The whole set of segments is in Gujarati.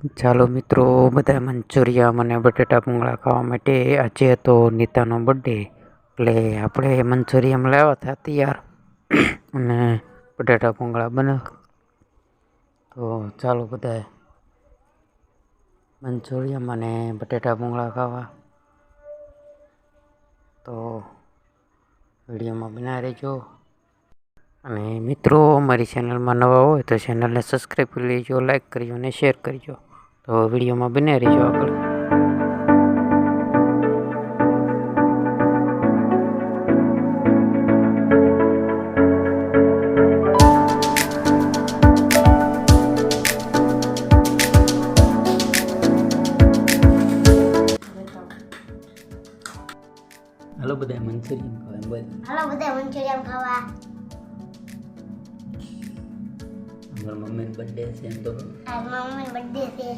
ચાલો મિત્રો, બધા મંચુરિયમ અને બટેટા ભૂંગળા ખાવા માટે આજે હતો નીતાનો બર્થડે એટલે આપણે મંચુરિયમ લાવ્યા હતા તૈયાર. અને બટેટા ભૂંગળા બનાવ તો ચાલો બધા મંચુરિયમ અને બટેટા ભૂંગળા ખાવા. તો વિડીયોમાં બનાવી રહેજો. અને મિત્રો, અમારી ચેનલમાં નવા હોય તો ચેનલને સબસ્ક્રાઈબ કરી લેજો લાઈક કરજો અને શેર કરજો તો વિડીયોમાં બને રહેજો આગળ. હાલો બધા મંચુરિયમ ખાવા બોલ. હાલો બધા મંચુરિયન ખાવા. અમારા મમ્મીનો બર્થડે છે એમ તો આજ મારા મમ્મીનો બર્થડે છે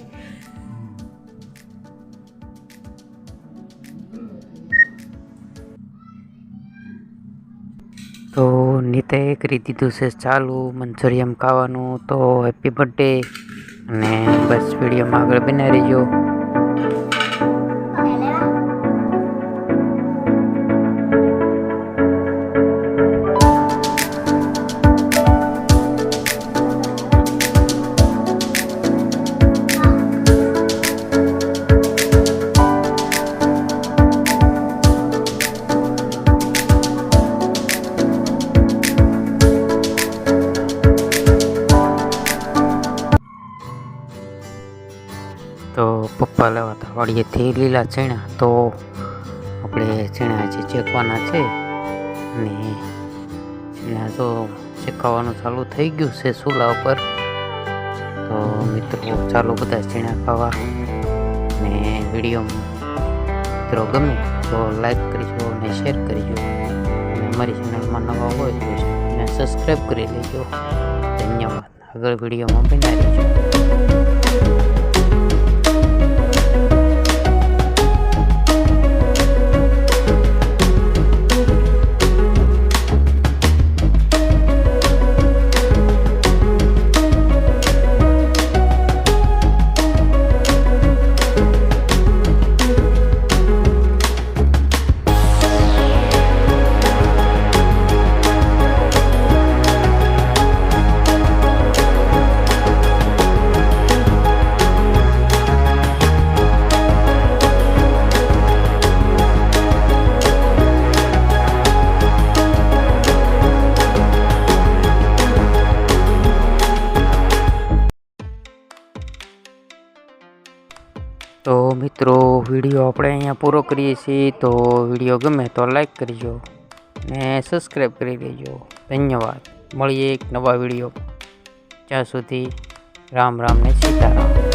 તો નીતે કરી દીધું છે ચાલુ મંચુરિયમ ખાવાનું તો હેપી બર્થડે અને બસ વિડીયોમાં આગળ બનાવી રહેજો. તો પપ્પા લેવા હતા લીલા ચણા, તો આપણે ચણા જે ચેકવાના છે અને ચણા તો ચેકવાનું ચાલુ થઈ ગયું છે ચૂલા ઉપર. તો મિત્રો ચાલો બધા ચણા ખાવા અને વીડિયો મિત્રો ગમે તો લાઈક કરજો અને શેર કરજો. અને અમારી ચેનલમાં નવા હોય તો એને સબસ્ક્રાઈબ કરી લેજો. ધન્યવાદ. આગળ વિડીયોમાં બનાવી રહેજો. તો મિત્રો, વીડિયો આપણે અહીંયા પૂરો કરીએ છીએ. તો વીડિયો ગમે તો લાઈક કરજો ને સબસ્ક્રાઈબ કરી દેજો. ધન્યવાદ. મળીએ એક નવા વીડિયો જ્યાં સુધી. રામ રામ ને સીતારામ.